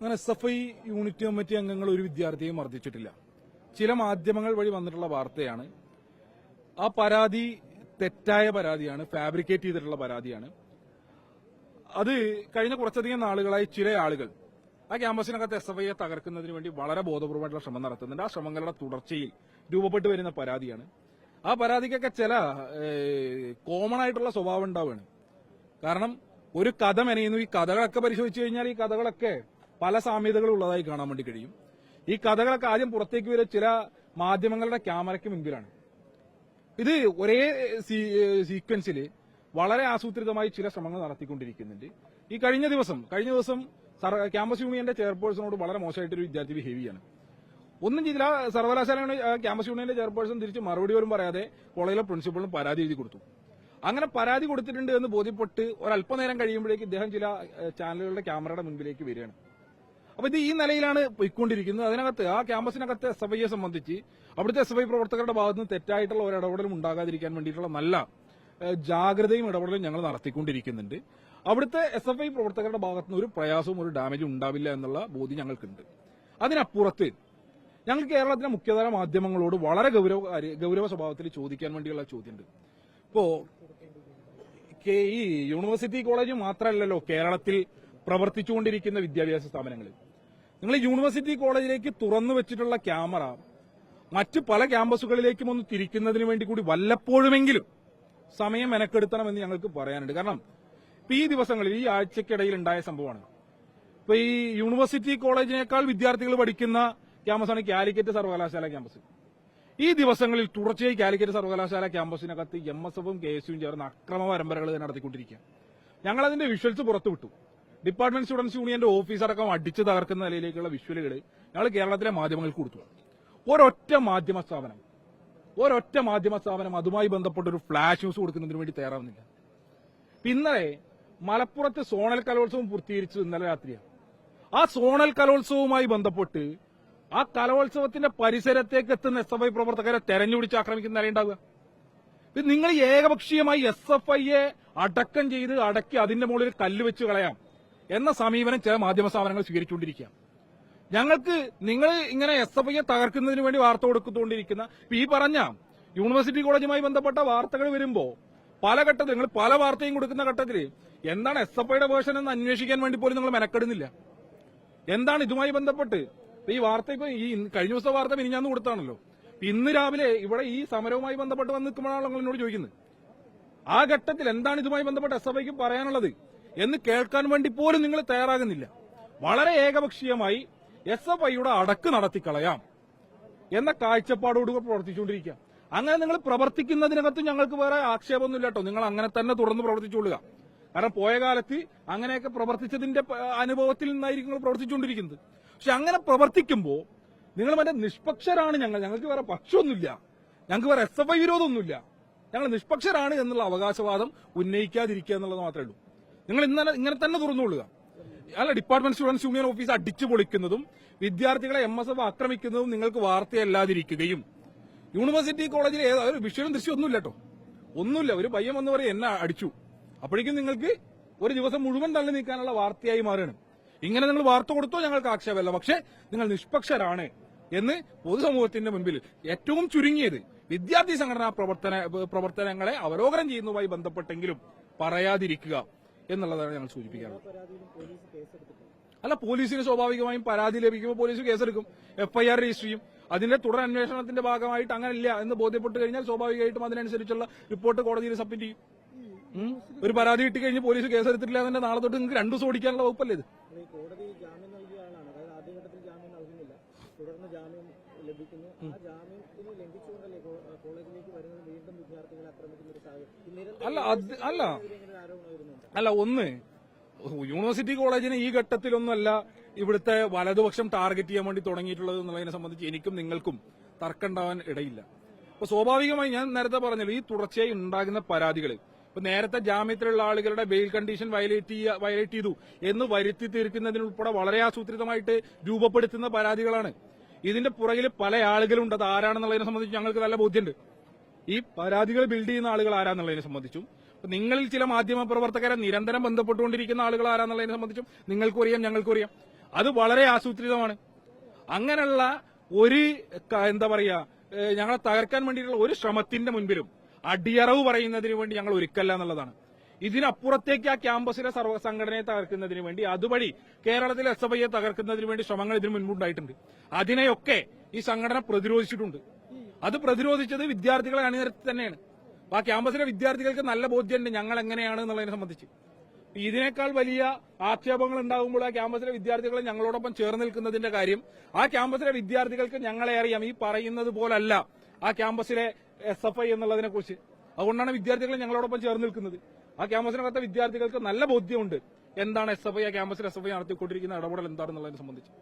അങ്ങനെ S F I unit committee അംഗങ്ങൾ ഒരു വിദ്യാർത്ഥിയെ മർദ്ദിച്ചിട്ടില്ല. ചില മാധ്യമങ്ങൾ വഴി വന്നിട്ടുള്ള വാർത്തയാണ് ആ പരാതി തെറ്റായ പരാതിയാണ് ഫാബ്രിക്കേറ്റ് ചെയ്തിട്ടുള്ള പരാതിയാണ്. അത് കഴിഞ്ഞ കുറച്ചധികം നാളുകളായി ചില ആളുകൾ ആ ക്യാമ്പസിനകത്ത് എസ് എഫ് ഐയെ തകർക്കുന്നതിന് വേണ്ടി വളരെ ബോധപൂർവമായിട്ടുള്ള ശ്രമം നടത്തുന്നുണ്ട്. ആ ശ്രമങ്ങളുടെ തുടർച്ചയിൽ രൂപപ്പെട്ടു വരുന്ന പരാതിയാണ്. ആ പരാതിക്കൊക്കെ ചില കോമൺ ആയിട്ടുള്ള സ്വഭാവം ഉണ്ടാവുകയാണ്. കാരണം ഒരു കഥ മെനയുന്നു. ഈ കഥകളൊക്കെ പരിശോധിച്ചു കഴിഞ്ഞാൽ ഈ കഥകളൊക്കെ പല സാമ്യതകളും ഉള്ളതായി കാണാൻ വേണ്ടി കഴിയും. ഈ കഥകളൊക്കെ ആദ്യം പുറത്തേക്ക് വരെ ചില മാധ്യമങ്ങളുടെ ക്യാമറയ്ക്ക് മുമ്പിലാണ് ഇത് ഒരേ സീക്വൻസിൽ വളരെ ആസൂത്രിതമായി ചില ശ്രമങ്ങൾ നടത്തിക്കൊണ്ടിരിക്കുന്നുണ്ട്. ഈ കഴിഞ്ഞ ദിവസം കഴിഞ്ഞ ദിവസം ക്യാമ്പസ് യൂണിയന്റെ ചെയർപേഴ്സണോട് വളരെ മോശമായിട്ടൊരു വിദ്യാർത്ഥി ബിഹേവ് ചെയ്യാണ്. ഒന്നും ചെയ്തില്ല സർവകലാശാല ക്യാമ്പസ് യൂണിയന്റെ ചെയർപേഴ്സൺ തിരിച്ച് മറുപടി പോലും പറയാതെ കോളേജിലെ പ്രിൻസിപ്പളിന് പരാതി എഴുതി കൊടുത്തു. അങ്ങനെ പരാതി കൊടുത്തിട്ടുണ്ട് എന്ന് ബോധ്യപ്പെട്ട് ഒരല്പനേരം കഴിയുമ്പോഴേക്ക് ഇദ്ദേഹം ചില ചാനലുകളുടെ ക്യാമറയുടെ മുൻപിലേക്ക് വരികയാണ്. അപ്പൊ ഇത് ഈ നിലയിലാണ് പോയിക്കൊണ്ടിരിക്കുന്നത്. അതിനകത്ത് ആ ക്യാമ്പസിനകത്തെ എസ് എഫ് ഐയെ സംബന്ധിച്ച് അവിടുത്തെ എസ് എഫ് ഐ പ്രവർത്തകരുടെ ഭാഗത്ത് നിന്ന് തെറ്റായിട്ടുള്ള ഒരു ഇടപെടലും ഉണ്ടാകാതിരിക്കാൻ വേണ്ടിയിട്ടുള്ള നല്ല ജാഗ്രതയും ഇടപെടലും ഞങ്ങൾ നടത്തിക്കൊണ്ടിരിക്കുന്നുണ്ട്. അവിടുത്തെ എസ് എഫ് ഐ പ്രവർത്തകരുടെ ഭാഗത്തുനിന്ന് ഒരു പ്രയാസവും ഒരു ഡാമേജും ഉണ്ടാവില്ല എന്നുള്ള ബോധ്യം ഞങ്ങൾക്കുണ്ട്. അതിനപ്പുറത്ത് ഞങ്ങൾ കേരളത്തിലെ മുഖ്യധാര മാധ്യമങ്ങളോട് വളരെ ഗൗരവ ഗൗരവ സ്വഭാവത്തിൽ ചോദിക്കാൻ വേണ്ടിയുള്ള ചോദ്യമുണ്ട്. ഇപ്പോ ഈ യൂണിവേഴ്സിറ്റി കോളേജ് മാത്രമല്ലല്ലോ കേരളത്തിൽ പ്രവർത്തിച്ചുകൊണ്ടിരിക്കുന്ന വിദ്യാഭ്യാസ സ്ഥാപനങ്ങൾ. നിങ്ങൾ യൂണിവേഴ്സിറ്റി കോളേജിലേക്ക് തുറന്നു വെച്ചിട്ടുള്ള ക്യാമറ മറ്റ് പല ക്യാമ്പസുകളിലേക്കും ഒന്ന് തിരിക്കുന്നതിന് വേണ്ടി കൂടി വല്ലപ്പോഴുമെങ്കിലും സമയം മെനക്കെടുത്തണമെന്ന് ഞങ്ങൾക്ക് പറയാനുണ്ട്. കാരണം ഇപ്പൊ ഈ ദിവസങ്ങളിൽ ഈ ആഴ്ചക്കിടയിൽ ഉണ്ടായ സംഭവമാണ്. ഇപ്പൊ ഈ യൂണിവേഴ്സിറ്റി കോളേജിനേക്കാൾ വിദ്യാർത്ഥികൾ പഠിക്കുന്ന ക്യാമ്പസാണ് കാലിക്കറ്റ് സർവകലാശാല ക്യാമ്പസ്. ഈ ദിവസങ്ങളിൽ തുടർച്ചയായി കാലിക്കറ്റ് സർവകലാശാല ക്യാമ്പസിനകത്ത് എം എസ് എഫും കെ എസ് യുവും ചേർന്ന് അക്രമ പരമ്പരകൾ നടത്തിക്കൊണ്ടിരിക്കുക ഞങ്ങൾ അതിന്റെ വിഷ്വൽസ് പുറത്തുവിട്ടു. ഡിപ്പാർട്ട്മെന്റ് സ്റ്റുഡൻസ് യൂണിയന്റെ ഓഫീസ് അടക്കം അടിച്ചു തകർക്കുന്ന നിലയിലേക്കുള്ള വിഷ്വലുകൾ ഞങ്ങൾ കേരളത്തിലെ മാധ്യമങ്ങൾക്ക് കൊടുത്തു. ഒരൊറ്റ മാധ്യമ സ്ഥാപനം ഒരൊറ്റ മാധ്യമ സ്ഥാപനം അതുമായി ബന്ധപ്പെട്ട ഒരു ഫ്ലാഷ് ന്യൂസ് കൊടുക്കുന്നതിന് വേണ്ടി തയ്യാറാവുന്നില്ല. ഇന്നലെ മലപ്പുറത്ത് സോണൽ കലോത്സവം പൂർത്തീകരിച്ചു ഇന്നലെ രാത്രിയാണ്. ആ സോണൽ കലോത്സവവുമായി ബന്ധപ്പെട്ട് ആ കലോത്സവത്തിന്റെ പരിസരത്തേക്ക് എത്തുന്ന എസ് എഫ് ഐ പ്രവർത്തകരെ തെരഞ്ഞുപിടിച്ച് ആക്രമിക്കുന്ന നിലയുണ്ടാവുക നിങ്ങൾ ഏകപക്ഷീയമായി എസ് എഫ് ഐയെ അടക്കം ചെയ്ത് അടക്കി അതിന്റെ മുകളിൽ കല്ല് വെച്ച് കളയാം. എന്ന സമീപനം ചില മാധ്യമ സ്ഥാപനങ്ങൾ സ്വീകരിച്ചുകൊണ്ടിരിക്കുകയാണ്. ഞങ്ങൾക്ക് നിങ്ങൾ ഇങ്ങനെ എസ് എഫ് ഐയെ തകർക്കുന്നതിന് വേണ്ടി വാർത്ത കൊടുത്തുകൊണ്ടിരിക്കുന്ന ഈ പറഞ്ഞ യൂണിവേഴ്സിറ്റി കോളേജുമായി ബന്ധപ്പെട്ട വാർത്തകൾ വരുമ്പോൾ പല ഘട്ടത്തിൽ നിങ്ങൾ പല വാർത്തയും കൊടുക്കുന്ന ഘട്ടത്തിൽ എന്താണ് എസ് എഫ് ഐയുടെ വേർഷൻ എന്ന് അന്വേഷിക്കാൻ വേണ്ടി പോലും നിങ്ങൾ മെനക്കെടുന്നില്ല. എന്താണ് ഇതുമായി ബന്ധപ്പെട്ട്? ഈ വാർത്ത ഇപ്പൊ ഈ കഴിഞ്ഞ ദിവസത്തെ വാർത്ത മിനിഞ്ഞാന്ന് കൊടുത്താണല്ലോ. ഇന്ന് രാവിലെ ഇവിടെ ഈ സമരവുമായി ബന്ധപ്പെട്ട് വന്ന് നിൽക്കുമ്പോഴാണ് നിങ്ങൾ എന്നോട് ചോദിക്കുന്നത്. ആ ഘട്ടത്തിൽ എന്താണ് ഇതുമായി ബന്ധപ്പെട്ട് എസ് എഫ് ഐക്ക് പറയാനുള്ളത്? എന്ന് കേൾക്കാൻ വേണ്ടി പോലും നിങ്ങൾ തയ്യാറാകുന്നില്ല. വളരെ ഏകപക്ഷീയമായി എസ് എഫ് ഐയുടെ അടക്ക് നടത്തിക്കളയാം എന്ന കാഴ്ചപ്പാടോടുകൂടി പ്രവർത്തിച്ചുകൊണ്ടിരിക്കുക. അങ്ങനെ നിങ്ങൾ പ്രവർത്തിക്കുന്നതിനകത്ത് ഞങ്ങൾക്ക് വേറെ ആക്ഷേപമൊന്നുമില്ല കേട്ടോ. നിങ്ങൾ അങ്ങനെ തന്നെ തുടർന്ന് പ്രവർത്തിച്ചുകൊള്ളുക. കാരണം പോയ കാലത്ത് അങ്ങനെയൊക്കെ പ്രവർത്തിച്ചതിന്റെ അനുഭവത്തിൽ നിന്നായിരിക്കും നിങ്ങൾ പ്രവർത്തിച്ചുകൊണ്ടിരിക്കുന്നത്. പക്ഷെ അങ്ങനെ പ്രവർത്തിക്കുമ്പോൾ നിങ്ങൾ മറ്റേ നിഷ്പക്ഷരാണ് ഞങ്ങൾ. ഞങ്ങൾക്ക് വേറെ പക്ഷമൊന്നുമില്ല. ഞങ്ങൾക്ക് വേറെ എസ് എഫ് ഐ വിരോധമൊന്നുമില്ല. ഞങ്ങൾ നിഷ്പക്ഷരാണ് എന്നുള്ള അവകാശവാദം ഉന്നയിക്കാതിരിക്കുക എന്നുള്ളത് മാത്രമേ ഉള്ളൂ. നിങ്ങൾ ഇന്നലെ ഇങ്ങനെ തന്നെ തുറന്നുകൊള്ളുക. അല്ല ഡിപ്പാർട്ട്മെന്റ് സ്റ്റുഡൻസ് യൂണിയൻ ഓഫീസ് അടിച്ചു പൊളിക്കുന്നതും വിദ്യാർത്ഥികളെ എം എസ് എഫ് ആക്രമിക്കുന്നതും നിങ്ങൾക്ക് വാർത്തയല്ലാതിരിക്കുകയും. യൂണിവേഴ്സിറ്റി കോളേജിൽ ഏതാ- ഒരു വിഷയം ദൃശ്യം ഒന്നുമില്ല കേട്ടോ ഒന്നുമില്ല. ഒരു പയ്യൻ എന്ന് പറയും എന്നെ അടിച്ചു. അപ്പോഴേക്കും നിങ്ങൾക്ക് ഒരു ദിവസം മുഴുവൻ തള്ളി നീക്കാനുള്ള വാർത്തയായി മാറുകയാണ്. ഇങ്ങനെ നിങ്ങൾ വാർത്ത കൊടുത്തോ ഞങ്ങൾക്ക് ആക്ഷേപമല്ല. പക്ഷേ നിങ്ങൾ നിഷ്പക്ഷരാണ് എന്ന് പൊതുസമൂഹത്തിന്റെ മുൻപിൽ ഏറ്റവും ചുരുങ്ങിയത് വിദ്യാർത്ഥി സംഘടനാ പ്രവർത്തന പ്രവർത്തനങ്ങളെ അവലോകനം ചെയ്യുന്നതുമായി ബന്ധപ്പെട്ടെങ്കിലും പറയാതിരിക്കുക. എന്നുള്ളതാണ് ഞങ്ങൾ സൂചിപ്പിക്കാറുള്ളത്. അല്ല പോലീസിന് സ്വാഭാവികമായും പരാതി ലഭിക്കുമ്പോൾ പോലീസ് കേസെടുക്കും. എഫ്ഐആർ രജിസ്റ്റർ ചെയ്യും. അതിന്റെ തുടർ അന്വേഷണത്തിന്റെ ഭാഗമായിട്ട് അങ്ങനെ ഇല്ല എന്ന് ബോധ്യപ്പെട്ട് കഴിഞ്ഞാൽ സ്വാഭാവികമായിട്ടും അതിനനുസരിച്ചുള്ള റിപ്പോർട്ട് കോടതിയിൽ സബ്മിറ്റ് ചെയ്യും. ഒരു പരാതി കിട്ടി കഴിഞ്ഞ് പോലീസ് കേസെടുത്തിട്ടില്ല എന്നെ നാളെ തൊട്ട് നിങ്ങൾക്ക് രണ്ടു ദിവസം ഓടിക്കാനുള്ള വകുപ്പല്ലേ ഇത്? അല്ല അല്ല. അല്ല ഒന്ന് യൂണിവേഴ്സിറ്റി കോളേജിന് ഈ ഘട്ടത്തിലൊന്നുമല്ല ഇവിടുത്തെ വലതുപക്ഷം ടാർഗറ്റ് ചെയ്യാൻ വേണ്ടി തുടങ്ങിയിട്ടുള്ളത് എന്നുള്ളതിനെ സംബന്ധിച്ച് എനിക്കും നിങ്ങൾക്കും തർക്കമുണ്ടാവാൻ ഇടയില്ല. അപ്പൊ സ്വാഭാവികമായി ഞാൻ നേരത്തെ പറഞ്ഞല്ലോ ഈ തുടർച്ചയായി ഉണ്ടാകുന്ന പരാതികൾ ഇപ്പൊ നേരത്തെ ജാമ്യത്തിലുള്ള ആളുകളുടെ ബെയിൽ കണ്ടീഷൻ വയലേറ്റ് ചെയ്യുക വയലേറ്റ് ചെയ്തു എന്ന് വരുത്തി തീർക്കുന്നതിനുൾപ്പെടെ വളരെ ആസൂത്രിതമായിട്ട് രൂപപ്പെടുത്തുന്ന പരാതികളാണ്. ഇതിന്റെ പുറകിൽ പല ആളുകളുണ്ട് അത് ആരാണെന്നുള്ളതിനെ സംബന്ധിച്ച് ഞങ്ങൾക്ക് നല്ല ബോധ്യമുണ്ട്. ഈ പരാതികൾ ബിൽഡ് ചെയ്യുന്ന ആളുകൾ ആരാന്നുള്ളതിനെ സംബന്ധിച്ചും നിങ്ങളിൽ ചില മാധ്യമ പ്രവർത്തകരെ നിരന്തരം ബന്ധപ്പെട്ടുകൊണ്ടിരിക്കുന്ന ആളുകൾ ആരാന്നുള്ളതിനെ സംബന്ധിച്ചും നിങ്ങൾക്കും അറിയാം അറിയാം. അത് വളരെ ആസൂത്രിതമാണ്. അങ്ങനെയുള്ള ഒരു എന്താ പറയുക ഞങ്ങളെ തകർക്കാൻ വേണ്ടിയിട്ടുള്ള ഒരു ശ്രമത്തിന്റെ മുൻപിലും അടിയറവ് പറയുന്നതിന് വേണ്ടി ഞങ്ങൾ ഒരുക്കല്ല എന്നുള്ളതാണ്. ഇതിനപ്പുറത്തേക്ക് ആ ക്യാമ്പസിലെ സർവസംഘടനയെ തകർക്കുന്നതിന് വേണ്ടി അതുവഴി കേരളത്തിലെ എസ് എഫ് ഐയെ തകർക്കുന്നതിന് വേണ്ടി ശ്രമങ്ങൾ ഇതിനു മുൻപുണ്ടായിട്ടുണ്ട് അതിനെയൊക്കെ ഈ സംഘടന പ്രതിരോധിച്ചിട്ടുണ്ട്. അത് പ്രതിരോധിച്ചത് വിദ്യാർത്ഥികളെ അണിനിരത്തി തന്നെയാണ്. ആ ക്യാമ്പസിലെ വിദ്യാർത്ഥികൾക്ക് നല്ല ബോധ്യമുണ്ട് ഞങ്ങൾ എങ്ങനെയാണ് എന്നുള്ളതിനെ സംബന്ധിച്ച്. ഇതിനേക്കാൾ വലിയ ആക്ഷേപങ്ങൾ ഉണ്ടാകുമ്പോൾ ആ ക്യാമ്പസിലെ വിദ്യാർത്ഥികൾ ഞങ്ങളോടൊപ്പം ചേർന്ന് നിൽക്കുന്നതിന്റെ കാര്യം ആ ക്യാമ്പസിലെ വിദ്യാർത്ഥികൾക്ക് ഞങ്ങളെ അറിയാം. ഈ പറയുന്നത് പോലല്ല ആ ക്യാമ്പസിലെ എസ് എഫ് ഐ എന്നുള്ളതിനെ കുറിച്ച്. അതുകൊണ്ടാണ് വിദ്യാർത്ഥികൾ ഞങ്ങളോടൊപ്പം ചേർന്ന് നിൽക്കുന്നത്. ആ ക്യാമ്പസിനകത്തെ വിദ്യാർത്ഥികൾക്ക് നല്ല ബോധ്യമുണ്ട്. എന്താണ് എസ് എഫ് ഐ? ആ ക്യാമ്പസിൽ എസ് എഫ് ഐ നടത്തിക്കൊണ്ടിരിക്കുന്ന ഇടപെടൽ എന്താണെന്നുള്ളതിനെ സംബന്ധിച്ച്.